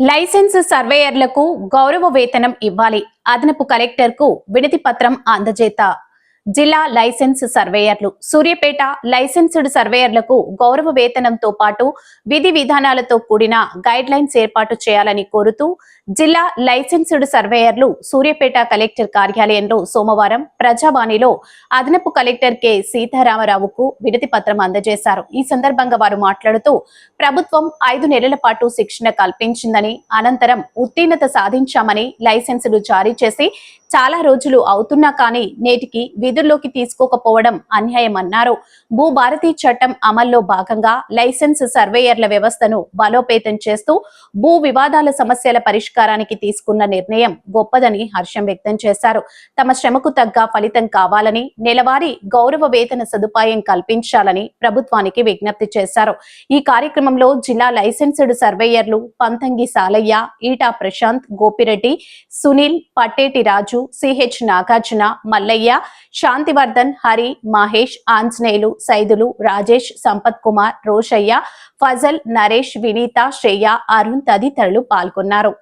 Licence సర్వేయర్లకు గౌరవ వేతనం ఇవ్వాలి. అదనపు కలెక్టర్కు వినతి పత్రం అందజేత. జిల్లా లైసెన్స్ సర్వేయర్లు. సూర్యపేట లైసెన్స్డ్ సర్వేయర్లకు గౌరవ వేతనంతో పాటు విధి విధానాలతో కూడిన గైడ్ లైన్స్ ఏర్పాటు చేయాలని కోరుతూ జిల్లా లైసెన్స్డ్ సర్వేయర్లు సూర్యపేట కలెక్టర్ కార్యాలయంలో సోమవారం ప్రజావాణిలో అదనపు కలెక్టర్ కె. సీతారామరావుకు విడతి పత్రం అందజేశారు. ఈ సందర్భంగా వారు మాట్లాడుతూ ప్రభుత్వం ఐదు నెలల పాటు శిక్షణ కల్పించిందని అనంతరం ఉత్తీర్ణత సాధించామని లైసెన్సులు జారీ చేసి చాలా రోజులు అవుతున్నా కానీ నేటికి విధుల్లోకి తీసుకోకపోవడం అన్యాయమన్నారు. భూభారతి చట్టం అమల్లో భాగంగా లైసెన్స్ సర్వేయర్ల వ్యవస్థను బలోపేతం చేస్తూ భూ వివాదాల సమస్యల పరిష్కారానికి తీసుకున్న నిర్ణయం గొప్పదని హర్షం వ్యక్తం చేశారు. తమ శ్రమకు తగ్గ ఫలితం కావాలని నెలవారీ గౌరవ వేతన సదుపాయం కల్పించాలని ప్రభుత్వానికి విజ్ఞప్తి చేశారు. ఈ కార్యక్రమంలో జిల్లా లైసెన్స్డ్ సర్వేయర్లు పంతంగి సాలయ్య ఈటా ప్రశాంత్ గోపిరెడ్డి సునీల్ పట్టేటి రాజు సిహెచ్ నాగార్జున మల్లయ్య శాంతివర్ధన్ హరి మహేష్ ఆంజనేయులు సైదులు రాజేష్ సంపత్ కుమార్ రోషయ్య ఫజల్ నరేష్ వినీత శ్రేయ అరుణ్ తదితరులు పాల్గొన్నారు.